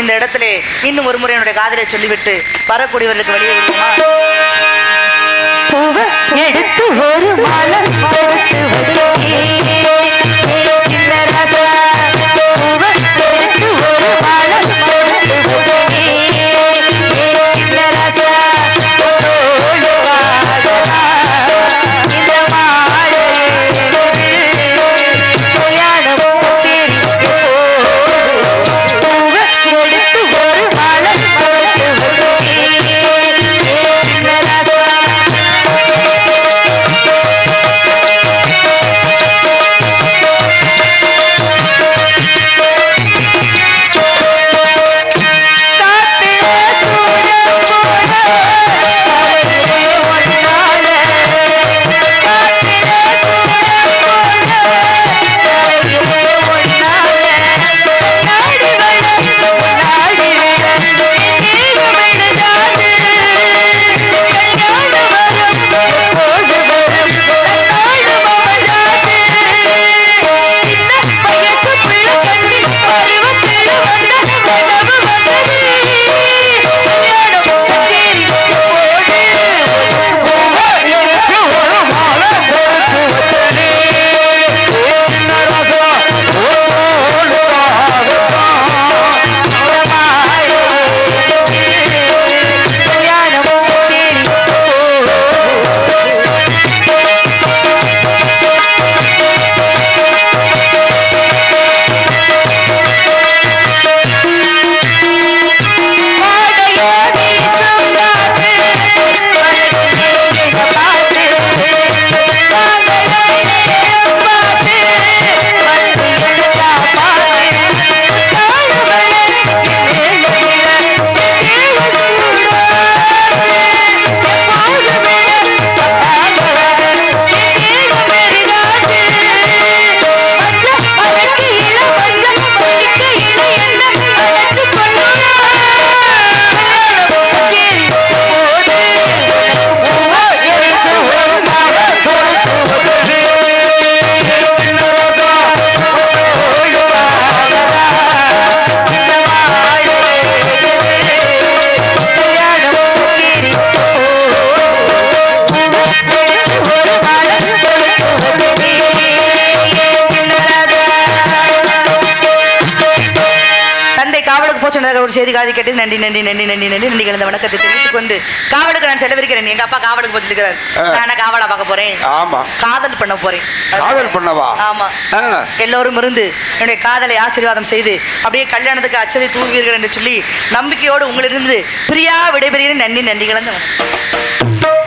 இந்த இடத்துல இன்னும் ஒரு முறை என்னுடைய காதலை சொல்லிவிட்டு வரக்கூடியவர்களுக்கு வெளியே விடுமா போக சொன்னதாக ஒரு செய்தி காதி கேட்டு நன்றி நன்றி நன்றி நன்றி நன்றி நன்றி கலந்த வணக்கத்தை தெரிவித்துக் கொண்டு காவலுக்கு நான் செலவிருக்கிறேன் எங்க அப்பா காவலுக்கு ஆ. நான் காவலா பார்க்க போறேன்? ஆமா. காதல் பண்ண போறேன். காதல் பண்ணவா? ஆமா. எல்லோரும் இருந்து என்னுடைய காதலை ஆசீர்வாதம் செய்து அப்படியே கல்யாணத்துக்கு அச்சதை தூவீர்கள் என்று சொல்லி நம்பிக்கையோடு உங்களிருந்து பிரியா விடைபெறுகிறேன். நன்றி நன்றி கலந்த வணக்கம்.